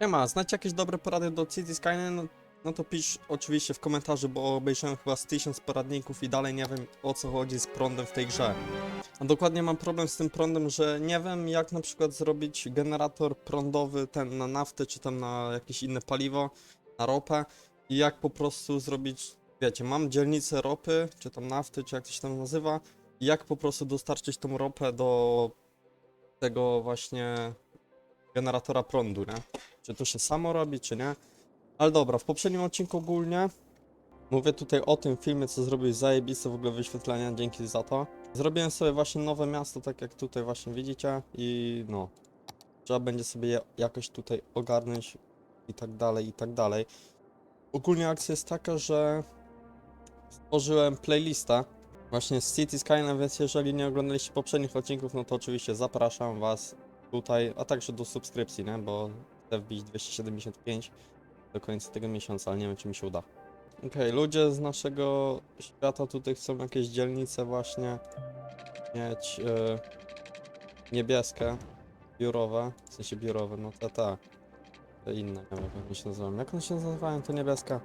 Nie ma, znacie jakieś dobre porady do City Skyline? No, no to pisz oczywiście w komentarzu, bo obejrzałem chyba z 1000 poradników i dalej nie wiem o co chodzi z prądem w tej grze. A dokładnie mam problem z tym prądem, że nie wiem jak na przykład zrobić generator prądowy ten na naftę, czy tam na jakieś inne paliwo, na ropę i jak po prostu zrobić, wiecie, mam dzielnicę ropy, czy tam nafty, czy jak to się tam nazywa, i jak po prostu dostarczyć tą ropę do tego właśnie generatora prądu, nie? Czy to się samo robi, czy nie? Ale dobra, w poprzednim odcinku ogólnie mówię tutaj o tym filmie, co zrobił zajebiste w ogóle wyświetlenia, dzięki za to. Zrobiłem sobie właśnie nowe miasto, tak jak tutaj właśnie widzicie i no, trzeba będzie sobie je jakoś tutaj ogarnąć i tak dalej, i tak dalej. Ogólnie akcja jest taka, że stworzyłem playlistę właśnie z City Skyline, więc jeżeli nie oglądaliście poprzednich odcinków, no to oczywiście zapraszam was tutaj, a także do subskrypcji, nie? Bo chcę wbić 275 do końca tego miesiąca, ale nie wiem czy mi się uda. Okej, ludzie z naszego świata tutaj chcą jakieś dzielnice właśnie mieć e, niebieskie, biurowe, w sensie biurowe, no te, te, te inne, nie wiem jak one się nazywają. Jak one się nazywają, te niebieskie?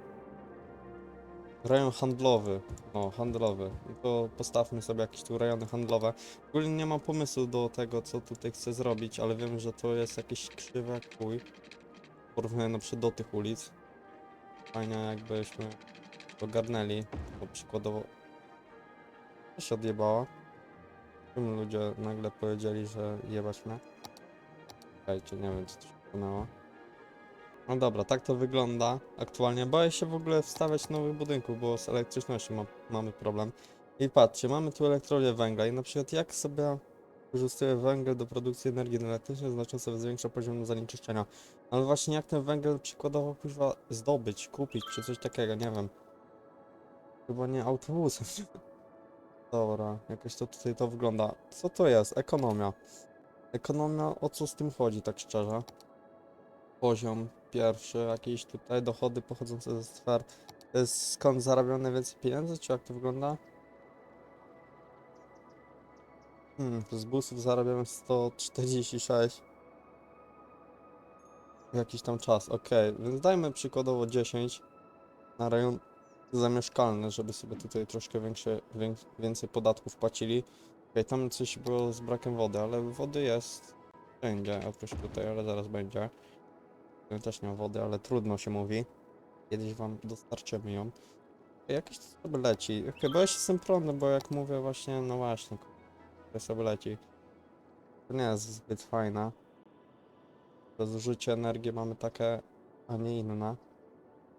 Rejon handlowy, no handlowy. No To postawmy sobie jakieś tu rejony handlowe. Ogólnie nie mam pomysłu do tego, co tutaj chcę zrobić, ale wiem, że to jest jakieś krzywe jak chuj. Porównuję na przykład do tych ulic. Fajnie jakbyśmy ogarnęli, bo przykładowo... Co się odjebało? Czemu ludzie nagle powiedzieli, że jebać mnie? Czekajcie, nie wiem co tu się stanęło. No dobra, tak to wygląda aktualnie. Boję się w ogóle wstawiać nowych budynków, bo z elektrycznością ma, mamy problem. I patrzcie, mamy tu elektrownię węgla i na przykład jak sobie wykorzystuję węgiel do produkcji energii elektrycznej, znacząco zwiększa poziom zanieczyszczenia. Ale właśnie jak ten węgiel przykładowo kuźwa zdobyć, kupić czy coś takiego, nie wiem. Chyba nie autobusem. Dobra, jakoś to tutaj to wygląda. Co to jest? Ekonomia. Ekonomia, o co z tym chodzi tak szczerze? Poziom pierwszy, jakieś tutaj dochody pochodzące ze sfer. To jest skąd zarabiane więcej pieniędzy, czy jak to wygląda? Hmm, z busów zarabiamy 146. Jakiś tam czas, okej, więc dajmy przykładowo 10 na rejon zamieszkalny, żeby sobie tutaj troszkę większe, wię, więcej podatków płacili. Okej, tam coś było z brakiem wody, ale wody jest wszędzie, oprócz tutaj, ale zaraz będzie. Też nie ma wody, ale trudno się mówi. Kiedyś wam dostarczymy ją. Jakieś to sobie leci. Chyba się z prądem, bo jak mówię właśnie, no właśnie, to sobie leci. To nie jest zbyt fajne. To zużycie energii mamy takie, a nie inne.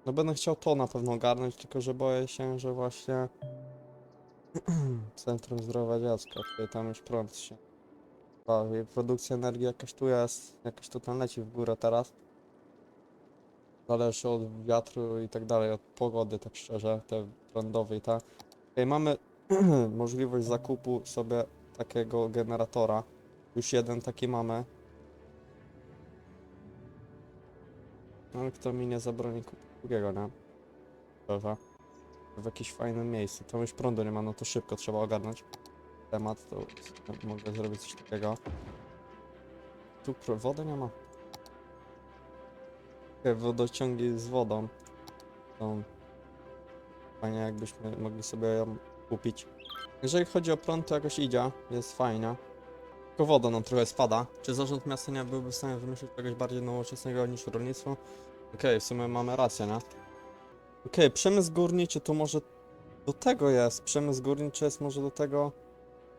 No będę chciał to na pewno ogarnąć, tylko że boję się, że właśnie Centrum Zdrowia Dziecka, tutaj tam już prąd się bawi. Produkcja energii jakaś tu jest, jakaś tu tam leci w górę teraz. Zależy od wiatru i tak dalej, od pogody, tak szczerze, te prądowej, ta. Okej, mamy możliwość zakupu sobie takiego generatora. Już jeden taki mamy. No, Ale kto mi nie zabroni kupić drugiego, nie? Szczerze. W jakimś fajnym miejscu. Tam już prądu nie ma, no to szybko trzeba ogarnąć temat, to mogę zrobić coś takiego. Tu wody nie ma. Wodociągi z wodą są fajnie jakbyśmy mogli sobie ją kupić. Jeżeli chodzi o prąd, to jakoś idzie, jest fajnie. Tylko woda nam trochę spada. Czy zarząd miasta nie byłby w stanie wymyślić czegoś bardziej nowoczesnego niż rolnictwo? Okej, w sumie mamy rację, nie? Okej, przemysł górniczy to może do tego jest. Przemysł górniczy jest może do tego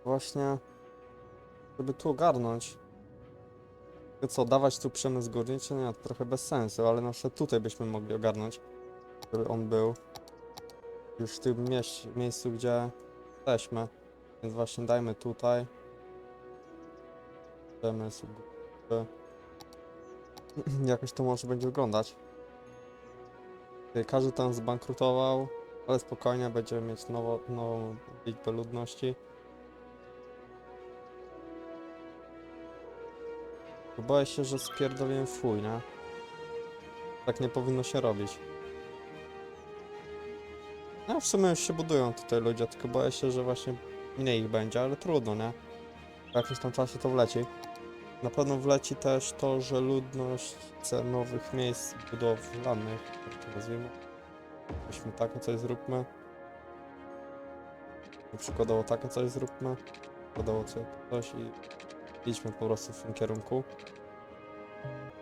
właśnie, żeby tu ogarnąć. Co, dawać tu przemysł górniczy? Nie, to trochę bez sensu, ale na przykład tutaj byśmy mogli ogarnąć, żeby on był już w tym miejscu, gdzie jesteśmy. Więc właśnie dajmy tutaj. Przemysł górniczy. Jakoś to może będzie wyglądać. Każdy tam zbankrutował, ale spokojnie będziemy mieć nowo, nową liczbę ludności. Boję się, że spierdoliłem fuj, nie? Tak nie powinno się robić. No w sumie już się budują tutaj ludzie, tylko boję się, że właśnie mniej ich będzie, ale trudno, nie? W jakimś tam czasie to wleci. Na pewno wleci też to, że ludność chce nowych miejsc budowlanych, tak to nazwijmy. Weźmy takie coś zróbmy. Przykładowo takie coś zróbmy. Przykładowo co- coś i idźmy po prostu w tym kierunku.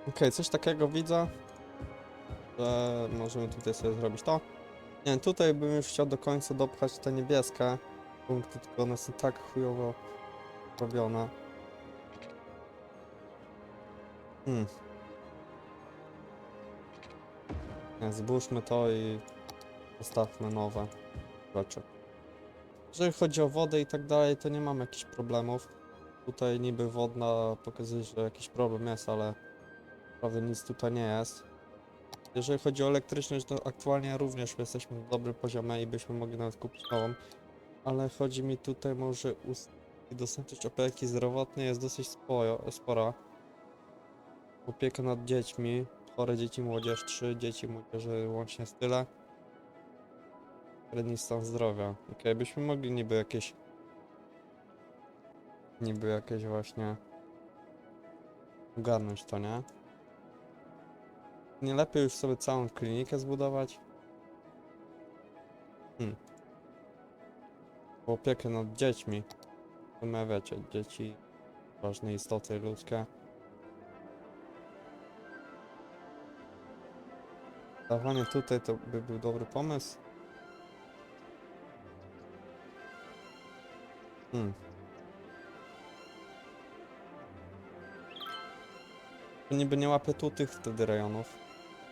Okej, coś takiego widzę, że możemy tutaj sobie zrobić to. Nie, tutaj bym już chciał do końca dopchać te niebieskie punkty, tylko one są tak chujowo robione. Hmm. Zbóżmy to i postawmy nowe rzeczy. Jeżeli chodzi o wodę i tak dalej, to nie mam jakichś problemów. Tutaj niby wodna pokazuje, że jakiś problem jest, ale naprawdę nic tutaj nie jest. Jeżeli chodzi o elektryczność, to aktualnie również jesteśmy na dobrym poziomie i byśmy mogli nawet kupić nową. Ale chodzi mi tutaj może dostępność opieki zdrowotnej jest dosyć sporo, spora. Opieka nad dziećmi, chore dzieci, młodzież, 3 dzieci, młodzieży łącznie z tyle. Średni stan zdrowia. Okej, byśmy mogli niby jakieś... Niby jakieś właśnie... Ogarnąć to, nie? Nie lepiej już sobie całą klinikę zbudować? Hmm. Opiekę nad dziećmi. W sumie wiecie, dzieci, ważne istoty ludzkie. Dawanie tutaj to by był dobry pomysł. Hmm. Niby nie łapie tu tych wtedy rejonów.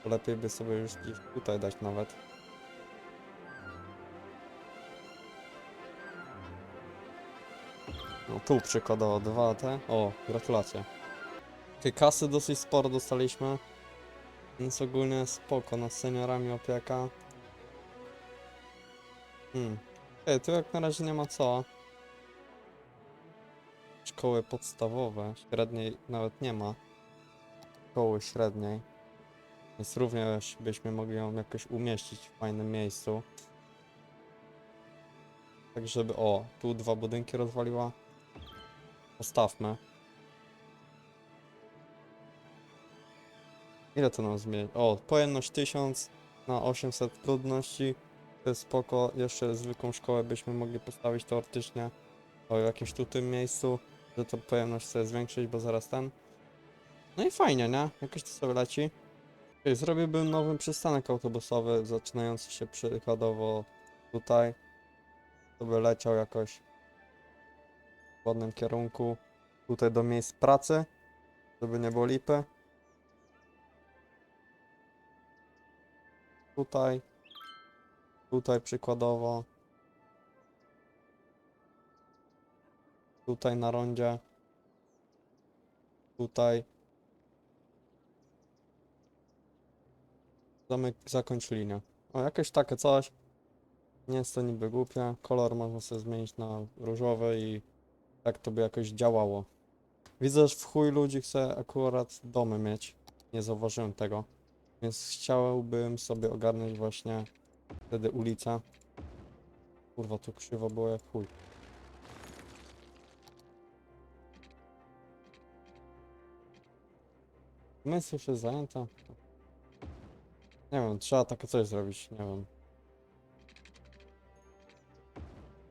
Lepiej by sobie już tutaj dać nawet. No tu przykładowo dwa te. O, gratulacje. Okej, kasy dosyć sporo dostaliśmy. Więc ogólnie spoko, nad seniorami opieka. Hmm. Ej, tu jak na razie nie ma co. Szkoły podstawowe, średniej nawet nie ma. Szkoły średniej. Więc również byśmy mogli ją jakoś umieścić w fajnym miejscu. Tak żeby, o, tu dwa budynki rozwaliła. Postawmy. Ile to nam zmieni? O, pojemność 1000 na 800 ludności. To jest spoko. Jeszcze zwykłą szkołę byśmy mogli postawić teoretycznie. O jakimś tu tym miejscu, że to pojemność sobie zwiększyć, bo zaraz ten. No i fajnie, nie? Jakoś to sobie leci. Zrobiłbym nowy przystanek autobusowy, zaczynający się przykładowo tutaj. To by leciał jakoś w ładnym kierunku. Tutaj do miejsc pracy, żeby nie było lipy. Tutaj. Tutaj przykładowo. Tutaj na rondzie. Tutaj. Zamek, zakończ linię. O, jakieś takie coś. Nie jest to niby głupie. Kolor można sobie zmienić na różowy i tak to by jakoś działało. Widzę, że w chuj ludzi chce akurat domy mieć. Nie zauważyłem tego. Więc chciałbym sobie ogarnąć właśnie wtedy ulicę. Kurwa, tu krzywo było jak chuj. Mysł już jest zajęta. Nie wiem, trzeba takie coś zrobić, nie wiem.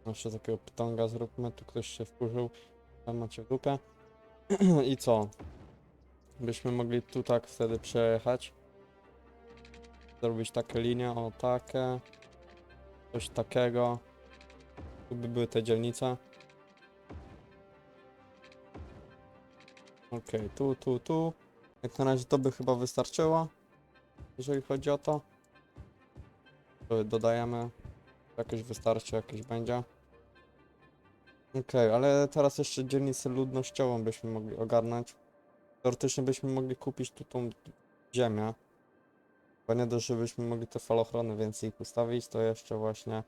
Jeszcze takiego pytonga zróbmy, tu ktoś się wkurzył. Tam macie w dupę. I co? Byśmy mogli tu tak wtedy przejechać. Zrobić takie linie, o takie. Coś takiego. Tu by były te dzielnice. Okej, tu, tu, tu. Jak na razie to by chyba wystarczyło. Jeżeli chodzi o to. Dodajemy. Jakoś wystarczy, jakoś będzie. Okej, ale teraz jeszcze dzielnicę ludnościową byśmy mogli ogarnąć. Teoretycznie byśmy mogli kupić tu tą ziemię. Bo nie dość, żebyśmy mogli te falochrony więcej ich ustawić, to jeszcze właśnie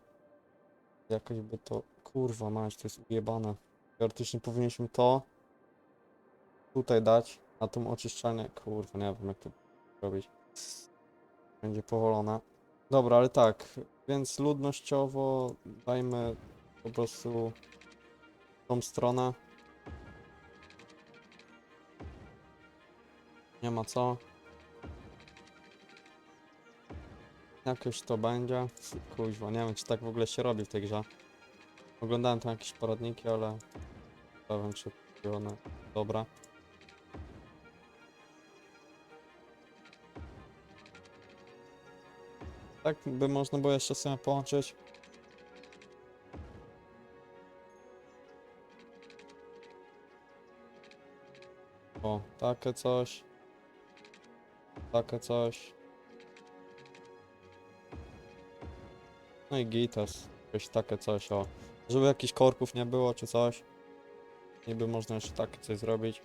jakoś by to... Kurwa mać, to jest ujebane. Teoretycznie powinniśmy to tutaj dać, na tą oczyszczalnię. Kurwa, nie wiem jak to robić. Będzie powolone. Dobra, ale tak, więc ludnościowo dajmy po prostu tą stronę. Nie ma co. Jakoś to będzie. Kuźwa, nie wiem czy tak w ogóle się robi w tej grze. Oglądałem tam jakieś poradniki, ale nie wiem czy one dobre. Tak by można było jeszcze sobie połączyć. O, takie coś. Takie coś. No i gitas. Jakieś takie coś, o. Żeby jakichś korków nie było, czy coś. Niby można jeszcze takie coś zrobić.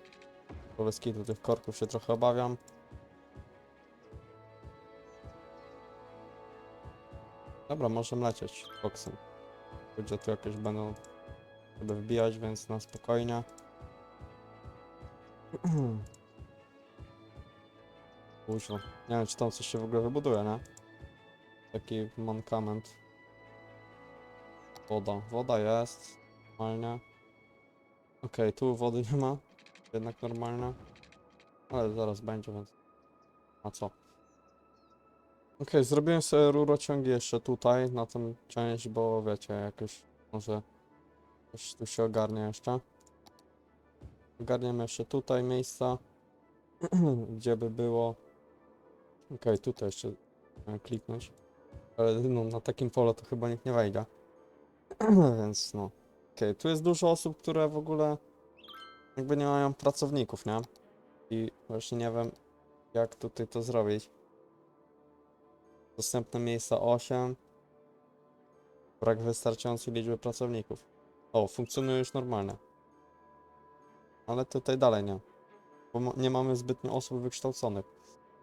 Bo bez kitu tych korków się trochę obawiam. Dobra, możemy lecieć boksem. Ludzie tu jakieś będą sobie wbijać, więc na spokojnie. Kuźwa. Nie wiem, czy tam coś się w ogóle wybuduje, nie? Taki mankament. Woda. Woda jest. Normalnie. Okej, tu wody nie ma. Jednak normalne. Ale zaraz będzie, więc... A co? Okej, zrobiłem sobie rurociągi jeszcze tutaj, na tą część, bo wiecie, jakoś może coś tu się ogarnie jeszcze. Ogarniemy jeszcze tutaj miejsca, gdzie by było. Okej, tutaj jeszcze kliknąć. Ale no, na takim polu to chyba nikt nie wejdzie. Więc no. Okej, tu jest dużo osób, które w ogóle jakby nie mają pracowników, nie? I właśnie nie wiem, jak tutaj to zrobić. Dostępne miejsca 8. Brak wystarczającej liczby pracowników. O, funkcjonuje już normalnie. Ale tutaj dalej nie. Bo nie mamy zbytnio osób wykształconych.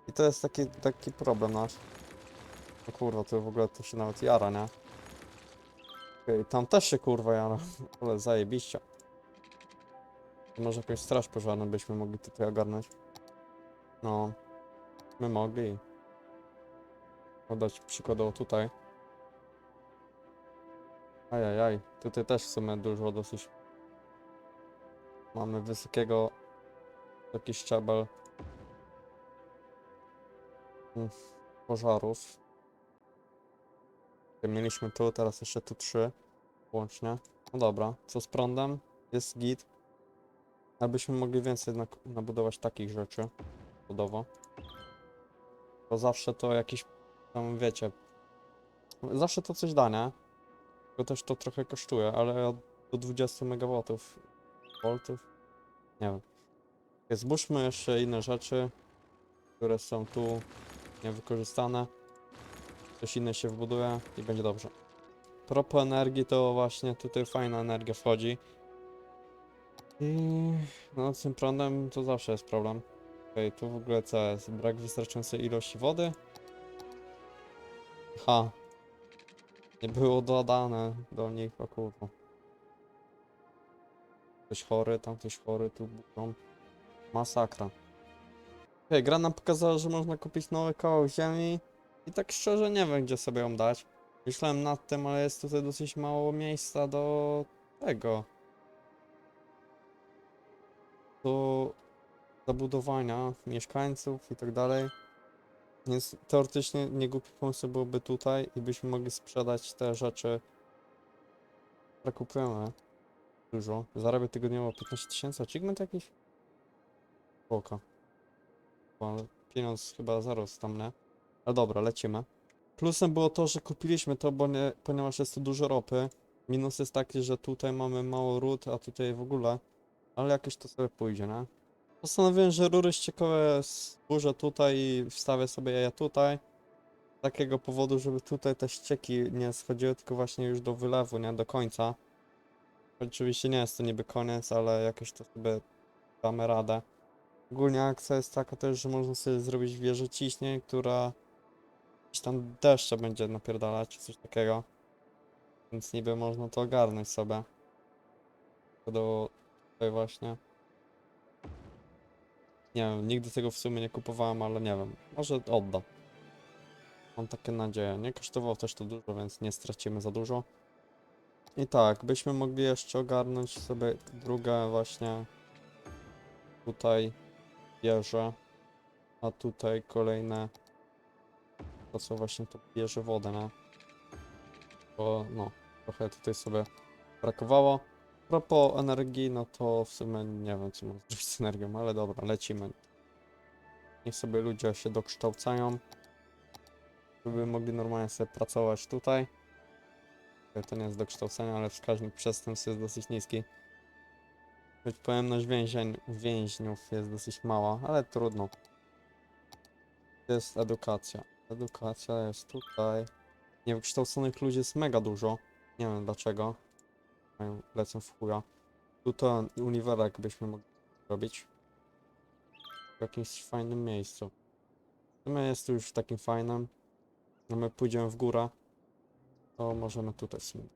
I to jest taki, taki problem nasz. O kurwa, to w ogóle to się nawet jara, nie? Okej, tam też się kurwa jara. Ale zajebiście. Może jakąś straż pożarną byśmy mogli tutaj ogarnąć. No. My mogli. Podać przykładowo tutaj. Ajajaj, tutaj też w sumie dużo dosyć. Mamy wysokiego taki szczebel mm, pożarów. Mieliśmy tu, teraz jeszcze tu trzy łącznie. No dobra, co z prądem? Jest git. Abyśmy mogli więcej nabudować takich rzeczy. Budowo. Bo zawsze to jakiś tam wiecie. Zawsze to coś da, nie? Tylko też to trochę kosztuje, ale do 20 MW. Voltów? Nie wiem. Okay, zbóżmy jeszcze inne rzeczy, które są tu niewykorzystane. Coś inne się wbuduje i będzie dobrze. Propos energii to właśnie tutaj fajna energia wchodzi. I no z tym prądem to zawsze jest problem. Okej, tu w ogóle co jest? Brak wystarczającej ilości wody? Ha. Nie było dodane do nich, o kurwa. Ktoś chory, tam ktoś chory, tu burzą. Masakra. Okej, gra nam pokazała, że można kupić nowy koło ziemi. I tak szczerze nie wiem, gdzie sobie ją dać. Myślałem nad tym, ale jest tutaj dosyć mało miejsca do tego. Do zabudowania mieszkańców i tak dalej. Więc teoretycznie nie głupi pomysł byłoby tutaj i byśmy mogli sprzedać te rzeczy, które kupujemy. Dużo. Zarabię tygodniowo 15 tysięcy. Achievement jakiś? Spoko. Ale pieniądz chyba zaraz tam, nie? Ale dobra, lecimy. Plusem było to, że kupiliśmy to, bo nie, ponieważ jest tu dużo ropy. Minus jest taki, że tutaj mamy mało ród, a tutaj w ogóle. Ale jakoś to sobie pójdzie, nie? Postanowiłem, że rury ściekowe zburzę tutaj i wstawię sobie je tutaj. Z takiego powodu, żeby tutaj te ścieki nie schodziły, tylko właśnie już do wylewu, nie? Do końca. Oczywiście nie jest to niby koniec, ale jakoś to sobie damy radę. Ogólnie akcja jest taka też, że można sobie zrobić wieżę ciśnień, która gdzieś tam deszcze będzie napierdalać, czy coś takiego. Więc niby można to ogarnąć sobie. Do tutaj właśnie. Nie wiem, nigdy tego w sumie nie kupowałem, ale nie wiem. Może odda. Mam takie nadzieje. Nie kosztowało też to dużo, więc nie stracimy za dużo. I tak, byśmy mogli jeszcze ogarnąć sobie drugą właśnie tutaj wieżę. A tutaj kolejne, to co właśnie to bierze wodę, no. Bo no, trochę tutaj sobie brakowało. A propos energii, no to w sumie nie wiem co mam zrobić z energią, ale dobra, lecimy. Niech sobie ludzie się dokształcają, żeby mogli normalnie sobie pracować tutaj. To nie jest do kształcenia, ale wskaźnik przestępstw jest dosyć niski. Choć pojemność więzień, więźniów jest dosyć mała, ale trudno. Jest edukacja. Edukacja jest tutaj. Niewykształconych ludzi jest mega dużo. Nie wiem dlaczego. Mają, lecą w chuja. Tutaj uniwerek byśmy mogli robić. W jakimś fajnym miejscu. W sumie jest tu już takim fajnym. No my pójdziemy w górę. To możemy tutaj w sumie.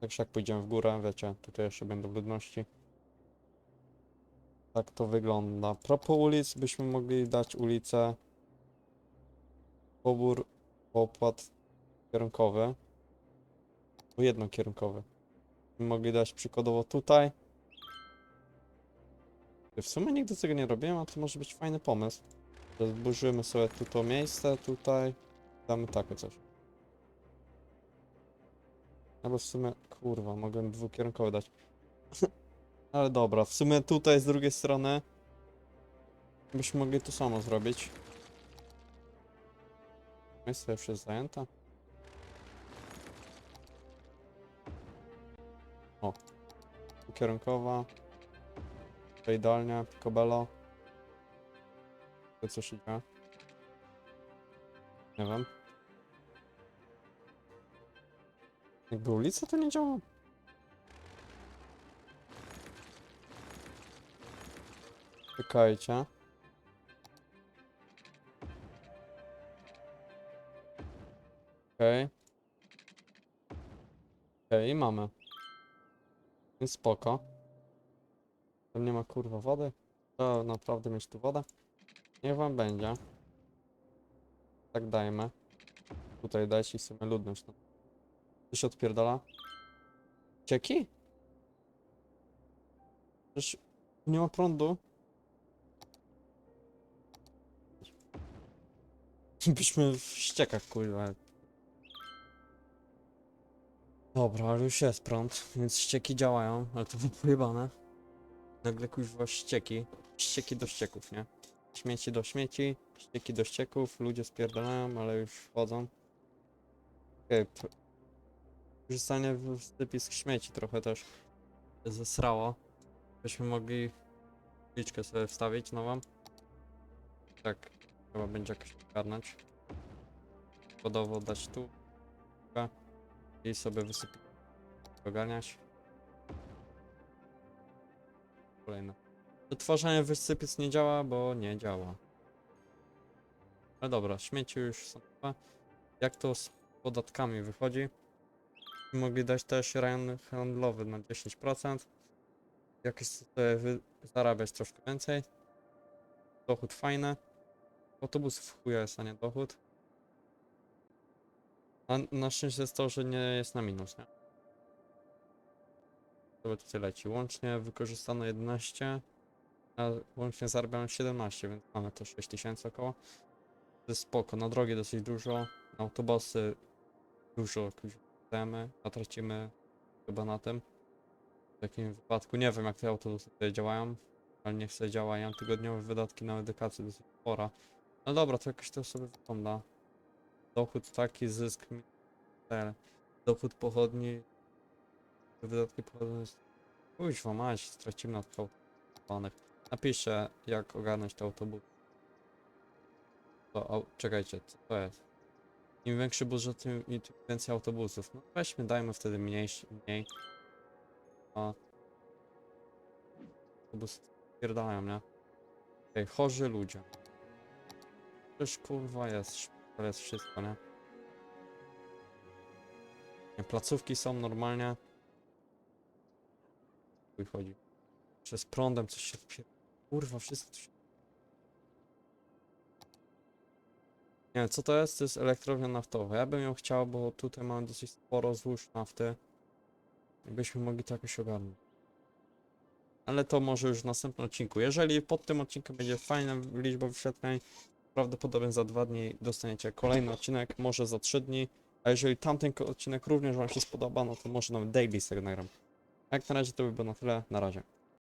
Także jak pójdziemy w górę, wiecie, tutaj jeszcze będą ludności. Tak to wygląda. Propos ulic, byśmy mogli dać ulicę pobór opłat kierunkowy. Bo jednokierunkowy. Mogli dać przykładowo tutaj. W sumie nigdy tego nie robiłem, a to może być fajny pomysł. Zburzymy sobie tu to miejsce, tutaj. Damy takie coś. Albo w sumie, kurwa, mogłem dwukierunkowy dać. Ale dobra, w sumie tutaj z drugiej strony byśmy mogli to samo zrobić. Miejsce już jest zajęte. Dwukierunkowa. Tutaj idealnie, picobello. To co dzieje? Nie wiem. Jakby ulica to nie działa. Czekajcie. Okej. Okej, mamy. Więc spoko. Tam nie ma kurwa wody. To naprawdę mieć tu wodę. Niech wam będzie. Tak dajmy. Tutaj dajcie sobie ludność. No. Co się odpierdala? Cieki? Przecież nie ma prądu. Byśmy w ściekach, kurwa. Dobra, ale już jest prąd, więc ścieki działają, ale to było pojebane. Nagle kuźwa ścieki. Ścieki do ścieków, nie? Śmieci do śmieci, ścieki do ścieków, ludzie spierdalają, ale już wchodzą. Okej, okay, Korzystanie w sypisk śmieci trochę też zesrało. Byśmy mogli liczkę sobie wstawić nową. Tak, trzeba będzie jakoś ogarnąć. Wodowo dać tu. I sobie wysypić. Ogarniać. Kolejne. Wytwarzanie wysypiec nie działa, bo nie działa. Ale dobra, śmieci już są. Jak to z podatkami wychodzi? Mogli dać też rejon handlowy na 10%. Jakieś sobie zarabiać troszkę więcej. Dochód fajny. Autobusów w chuja jest, a nie dochód. A na szczęście jest to, że nie jest na minus, nie? To tutaj leci. Łącznie wykorzystano 11, a łącznie zarabiamy 17, więc mamy to 6000 około. To jest spoko. Na drogi dosyć dużo. Na autobusy dużo kuźwamy, a tracimy chyba na tym. W takim wypadku nie wiem jak te autobusy tutaj działają, ale niech sobie działają. Tygodniowe wydatki na edukację dosyć spora. No dobra, to jakoś to sobie wygląda. Dochód taki, zysk tyle. Dochód pochodni, wydatki pochodne. Kuźwa mać, stracimy na autobusowanych. Napiszę jak ogarnąć te autobusy. To, au, czekajcie, co to jest? Im większy budżet, tym, tym więcej autobusów. No weźmy, dajmy wtedy mniejszy, mniej. A... Autobusy pierdają, nie? Okej, chorzy ludzie. Przecież kurwa jest, szpital jest wszystko, nie? Placówki są normalnie. Wychodzi. Przez prądem coś się wpier... Kurwa, wszystko się... Nie co to jest? To jest elektrownia naftowa. Ja bym ją chciał, bo tutaj mamy dosyć sporo złóż nafty. Jakbyśmy mogli to jakoś ogarnąć. ale to może już w następnym odcinku. Jeżeli pod tym odcinkiem będzie fajna liczba wyświetleń, prawdopodobnie za dwa dni dostaniecie kolejny odcinek, może za trzy dni. A jeżeli tamten odcinek również Wam się spodoba, no to może nawet daily z tego nagram. Jak na razie to by było na tyle. Na razie.